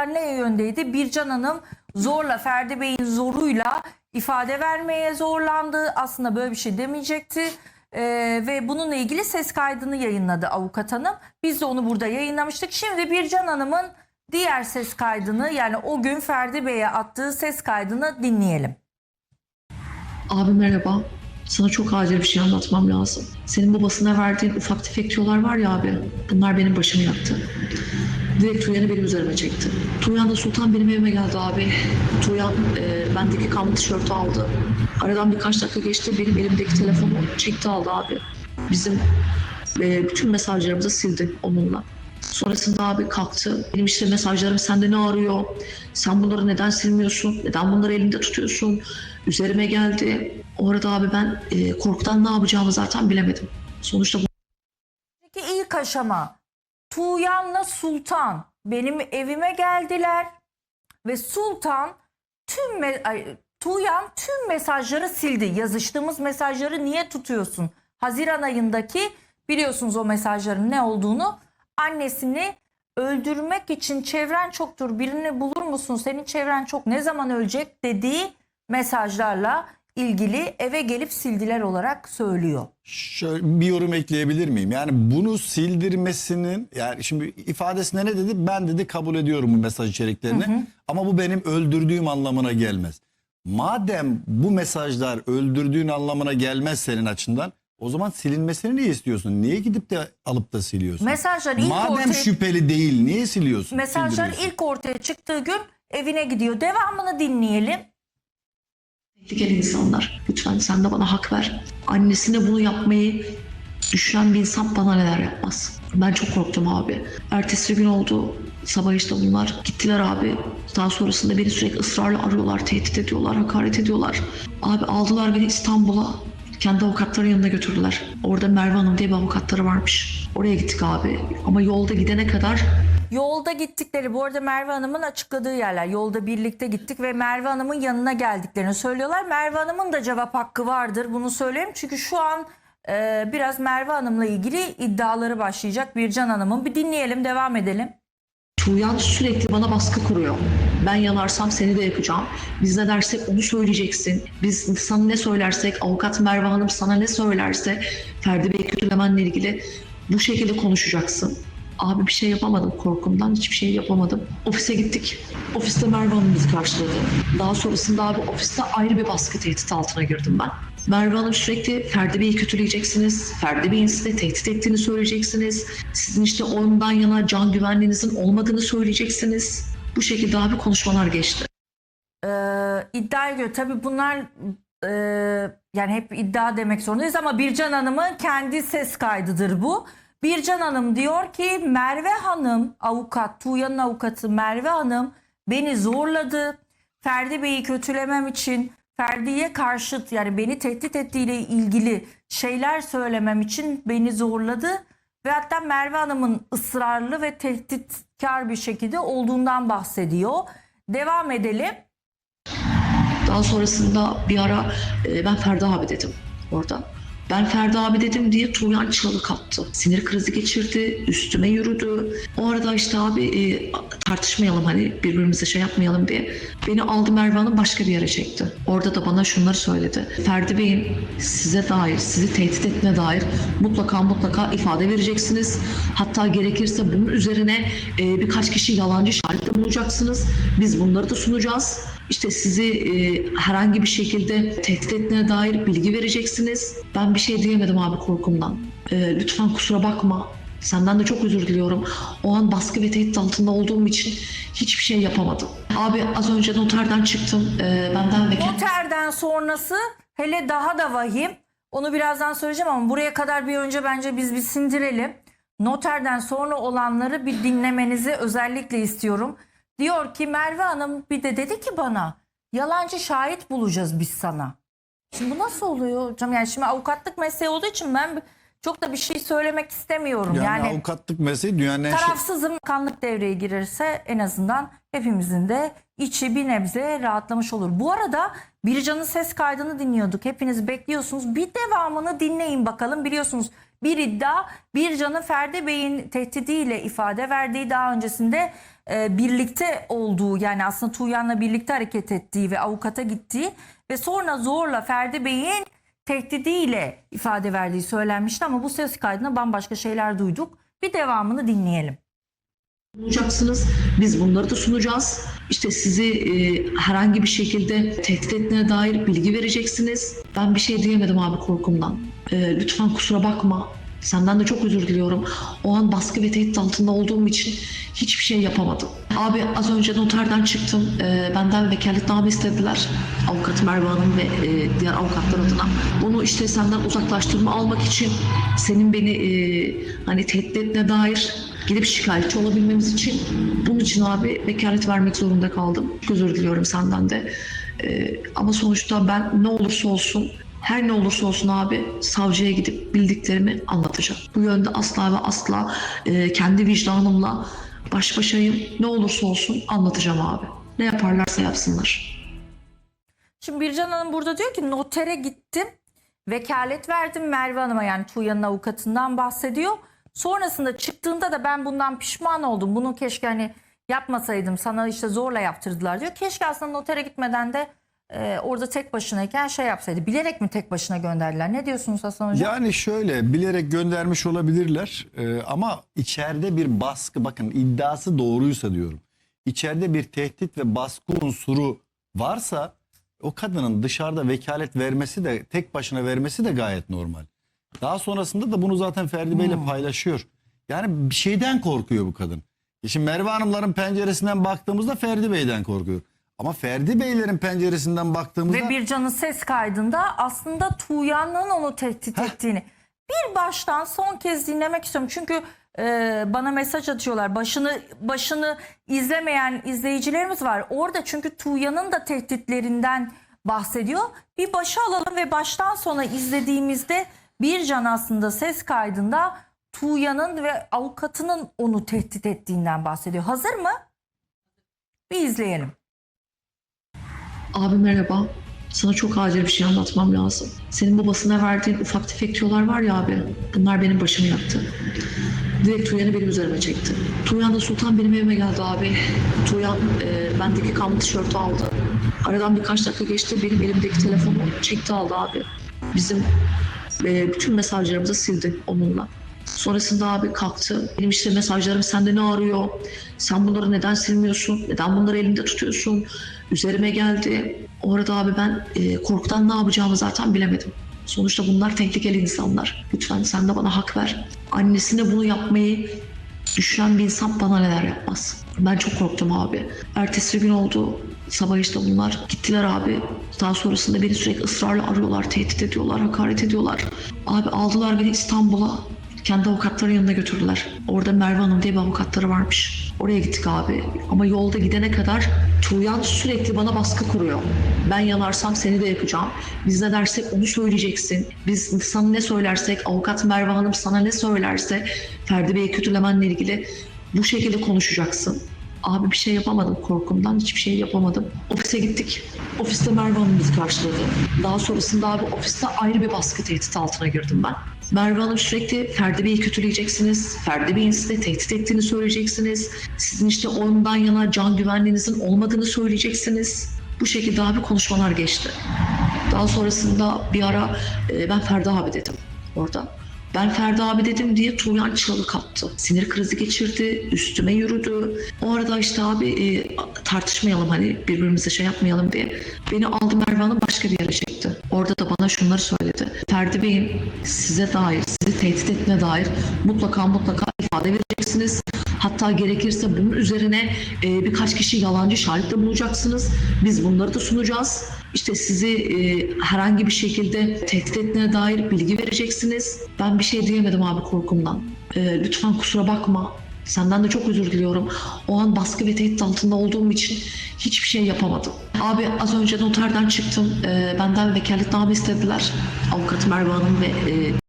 ne yöndeydi? Bircan Hanım zorla Ferdi Bey'in zoruyla ifade vermeye zorlandı. Aslında böyle bir şey demeyecekti. Ee, ve bununla ilgili ses kaydını yayınladı avukat hanım. Biz de onu burada yayınlamıştık. Şimdi Bircan Hanım'ın diğer ses kaydını yani o gün Ferdi Bey'e attığı ses kaydını dinleyelim. Abi merhaba. Sana çok acil bir şey anlatmam lazım. Senin babasına verdiğin ufak tefek tüyolar var ya abi. Bunlar benim başımı yaktı. Direkt Tuğyan'ı benim üzerime çekti. Tuğyan da Sultan benim evime geldi abi. Tuğyan e, bendeki kanlı tişörtü aldı. Aradan birkaç dakika geçti. Benim elimdeki telefonu çekti aldı abi. Bizim e, bütün mesajlarımızı sildi onunla. Sonrasında abi kalktı. Benim işte mesajlarım sende ne arıyor? Sen bunları neden silmiyorsun? Neden bunları elinde tutuyorsun? Üzerime geldi. O arada abi ben e, korkudan ne yapacağımı zaten bilemedim. Sonuçta bu Peki ilk aşama Tuğyan'la Sultan benim evime geldiler ve Sultan tüm me- ay, Tuğyan tüm mesajları sildi. Yazıştığımız mesajları niye tutuyorsun? Haziran ayındaki biliyorsunuz o mesajların ne olduğunu. Annesini öldürmek için çevren çoktur. Birini bulur musun? Senin çevren çok. Ne zaman ölecek dediği mesajlarla ilgili eve gelip sildiler olarak söylüyor. Şöyle bir yorum ekleyebilir miyim? Yani bunu sildirmesinin yani şimdi ifadesinde ne dedi? Ben dedi kabul ediyorum bu mesaj içeriklerini ama bu benim öldürdüğüm anlamına gelmez. Madem bu mesajlar öldürdüğün anlamına gelmez senin açından o zaman silinmesini niye istiyorsun? Niye gidip de alıp da siliyorsun? Mesajlar ilk Madem ortaya- şüpheli değil niye siliyorsun? Mesajlar ilk ortaya çıktığı gün evine gidiyor. Devamını dinleyelim. Tehlikeli insanlar. Lütfen sen de bana hak ver. Annesine bunu yapmayı düşünen bir insan bana neler yapmaz. Ben çok korktum abi. Ertesi gün oldu. Sabah işte bunlar gittiler abi. Daha sonrasında beni sürekli ısrarla arıyorlar, tehdit ediyorlar, hakaret ediyorlar. Abi aldılar beni İstanbul'a. Kendi avukatların yanına götürdüler. Orada Merve Hanım diye bir avukatları varmış. Oraya gittik abi. Ama yolda gidene kadar Yolda gittikleri bu arada Merve Hanım'ın açıkladığı yerler. Yolda birlikte gittik ve Merve Hanım'ın yanına geldiklerini söylüyorlar. Merve Hanım'ın da cevap hakkı vardır bunu söyleyeyim. Çünkü şu an e, biraz Merve Hanım'la ilgili iddiaları başlayacak Bircan Hanım'ın. Bir dinleyelim devam edelim. Tuğyan sürekli bana baskı kuruyor. Ben yanarsam seni de yakacağım. Biz ne dersek onu söyleyeceksin. Biz sana ne söylersek, avukat Merve Hanım sana ne söylerse Ferdi Bey kötülemenle ilgili bu şekilde konuşacaksın. Abi bir şey yapamadım korkumdan. Hiçbir şey yapamadım. Ofise gittik. Ofiste Merve Hanım bizi karşıladı. Daha sonrasında abi ofiste ayrı bir baskı tehdit altına girdim ben. Merve Hanım sürekli Ferdi Bey'i kötüleyeceksiniz. Ferdi Bey'in size tehdit ettiğini söyleyeceksiniz. Sizin işte ondan yana can güvenliğinizin olmadığını söyleyeceksiniz. Bu şekilde abi konuşmalar geçti. Ee, iddiaya göre tabii bunlar e, yani hep iddia demek zorundayız ama Bircan Hanım'ın kendi ses kaydıdır bu. Bircan Hanım diyor ki Merve Hanım avukat Tuğyan'ın avukatı Merve Hanım beni zorladı. Ferdi Bey'i kötülemem için Ferdi'ye karşıt yani beni tehdit ettiğiyle ilgili şeyler söylemem için beni zorladı. Ve hatta Merve Hanım'ın ısrarlı ve tehditkar bir şekilde olduğundan bahsediyor. Devam edelim. Daha sonrasında bir ara e, ben Ferdi abi dedim orada. Ben Ferdi abi dedim diye Tuğyan çalık attı. Sinir krizi geçirdi, üstüme yürüdü. O arada işte abi e, tartışmayalım hani birbirimize şey yapmayalım diye. Beni aldı Merve başka bir yere çekti. Orada da bana şunları söyledi. Ferdi Bey'in size dair, sizi tehdit etme dair mutlaka mutlaka ifade vereceksiniz. Hatta gerekirse bunun üzerine e, birkaç kişi yalancı şahit bulacaksınız. Biz bunları da sunacağız. İşte sizi e, herhangi bir şekilde tehdit ettiğine dair bilgi vereceksiniz. Ben bir şey diyemedim abi korkumdan. E, lütfen kusura bakma. Senden de çok özür diliyorum. O an baskı ve tehdit altında olduğum için hiçbir şey yapamadım. Abi az önce noterden çıktım. E, benden ve Noterden sonrası hele daha da vahim. Onu birazdan söyleyeceğim ama buraya kadar bir önce bence biz bir sindirelim. Noterden sonra olanları bir dinlemenizi özellikle istiyorum. Diyor ki Merve Hanım bir de dedi ki bana yalancı şahit bulacağız biz sana. Şimdi bu nasıl oluyor hocam? Yani şimdi avukatlık mesleği olduğu için ben çok da bir şey söylemek istemiyorum. yani, Yani, avukatlık mesleği dünyanın en şey- tarafsızım kanlık devreye girirse en azından hepimizin de içi bir nebze rahatlamış olur. Bu arada Bircan'ın ses kaydını dinliyorduk. Hepiniz bekliyorsunuz. Bir devamını dinleyin bakalım. Biliyorsunuz bir iddia Bircan'ın Ferdi Bey'in tehdidiyle ifade verdiği daha öncesinde e, birlikte olduğu yani aslında Tuğyan'la birlikte hareket ettiği ve avukata gittiği ve sonra zorla Ferdi Bey'in tehdidiyle ifade verdiği söylenmişti ama bu ses kaydında bambaşka şeyler duyduk. Bir devamını dinleyelim. bulacaksınız. Biz bunları da sunacağız. İşte sizi e, herhangi bir şekilde tehdit ettiğine dair bilgi vereceksiniz. Ben bir şey diyemedim abi korkumdan. E, lütfen kusura bakma. Senden de çok özür diliyorum. O an baskı ve tehdit altında olduğum için hiçbir şey yapamadım. Abi az önce noterden çıktım. E, benden vekaletname istediler. Avukat Merve Hanım ve e, diğer avukatlar adına. Bunu işte senden uzaklaştırma almak için senin beni e, hani tehdit ettiğine dair gidip şikayetçi olabilmemiz için bunun için abi vekalet vermek zorunda kaldım. Çok özür diliyorum senden de. Ee, ama sonuçta ben ne olursa olsun her ne olursa olsun abi savcıya gidip bildiklerimi anlatacağım. Bu yönde asla ve asla e, kendi vicdanımla baş başayım. Ne olursa olsun anlatacağım abi. Ne yaparlarsa yapsınlar. Şimdi Bircan Hanım burada diyor ki notere gittim. Vekalet verdim Merve Hanım'a yani Tuğya'nın avukatından bahsediyor. Sonrasında çıktığında da ben bundan pişman oldum. Bunu keşke hani yapmasaydım sana işte zorla yaptırdılar diyor. Keşke aslında notere gitmeden de e, orada tek başınayken şey yapsaydı. Bilerek mi tek başına gönderdiler? Ne diyorsunuz Hasan Hocam? Yani şöyle bilerek göndermiş olabilirler Ee, ama içeride bir baskı bakın iddiası doğruysa diyorum. İçeride bir tehdit ve baskı unsuru varsa o kadının dışarıda vekalet vermesi de tek başına vermesi de gayet normal. Daha sonrasında da bunu zaten Ferdi Bey'le paylaşıyor. Yani bir şeyden korkuyor bu kadın. E Şimdi Merve Hanımların penceresinden baktığımızda Ferdi Bey'den korkuyor. Ama Ferdi Beylerin penceresinden baktığımızda Ve Bircan'ın ses kaydında aslında Tuğyan'ın onu tehdit ettiğini bir baştan son kez dinlemek istiyorum. Çünkü e, bana mesaj atıyorlar. Başını başını izlemeyen izleyicilerimiz var. Orada çünkü Tuğyan'ın da tehditlerinden bahsediyor. Bir başa alalım ve baştan sona izlediğimizde Bircan aslında ses kaydında Tuğyan'ın ve avukatının onu tehdit ettiğinden bahsediyor. Hazır mı? Bir izleyelim. Abi merhaba. Sana çok acil bir şey anlatmam lazım. Senin babasına verdiğin ufak tefek tüyolar var ya abi. Bunlar benim başımı yaktı. Direkt Tuğyan'ı benim üzerime çekti. Tuğyan da Sultan benim evime geldi abi. Tuğyan e, bendeki kamlı tişörtü aldı. Aradan birkaç dakika geçti. Benim elimdeki telefonu çekti aldı abi. Bizim e, bütün mesajlarımızı sildi onunla. Sonrasında abi kalktı. Benim işte mesajlarım sende ne arıyor? Sen bunları neden silmiyorsun? Neden bunları elinde tutuyorsun? Üzerime geldi. O arada abi ben e, korkudan ne yapacağımı zaten bilemedim. Sonuçta bunlar tehlikeli insanlar. Lütfen sen de bana hak ver. Annesine bunu yapmayı düşünen bir insan bana neler yapmaz. Ben çok korktum abi. Ertesi gün oldu. Sabah işte bunlar gittiler abi. Daha sonrasında beni sürekli ısrarla arıyorlar, tehdit ediyorlar, hakaret ediyorlar. Abi aldılar beni İstanbul'a. Kendi avukatların yanına götürdüler. Orada Merve Hanım diye bir avukatları varmış. Oraya gittik abi. Ama yolda gidene kadar Tuğyan sürekli bana baskı kuruyor. Ben yanarsam seni de yakacağım. Biz ne dersek onu söyleyeceksin. Biz sana ne söylersek, avukat Merve Hanım sana ne söylerse Ferdi Bey'i kötülemenle ilgili bu şekilde konuşacaksın. Abi bir şey yapamadım korkumdan hiçbir şey yapamadım. Ofise gittik. Ofiste Merve Hanım bizi karşıladı. Daha sonrasında abi ofiste ayrı bir baskı tehdit altına girdim ben. Merve Hanım sürekli Ferdi Bey'i kötüleyeceksiniz. Ferdi Bey'in size tehdit ettiğini söyleyeceksiniz. Sizin işte ondan yana can güvenliğinizin olmadığını söyleyeceksiniz. Bu şekilde abi konuşmalar geçti. Daha sonrasında bir ara e, ben Ferdi abi dedim orada. Ben Ferdi abi dedim diye Tuğyan çığlık attı. Sinir krizi geçirdi, üstüme yürüdü. O arada işte abi e, tartışmayalım hani birbirimize şey yapmayalım diye. Beni aldı Merve Hanım başka bir yere çekti. Orada da bana şunları söyledi. Ferdi Bey'in size dair, sizi tehdit ettiğine dair mutlaka mutlaka ifade vereceksiniz. Hatta gerekirse bunun üzerine e, birkaç kişi yalancı şahit de bulacaksınız. Biz bunları da sunacağız. İşte sizi e, herhangi bir şekilde tehdit ettiğine dair bilgi vereceksiniz. Ben bir şey diyemedim abi korkumdan. E, lütfen kusura bakma. Senden de çok özür diliyorum. O an baskı ve tehdit altında olduğum için hiçbir şey yapamadım. Abi az önce noterden çıktım. E, benden vekaletname istediler. Avukat Merve Hanım ve e,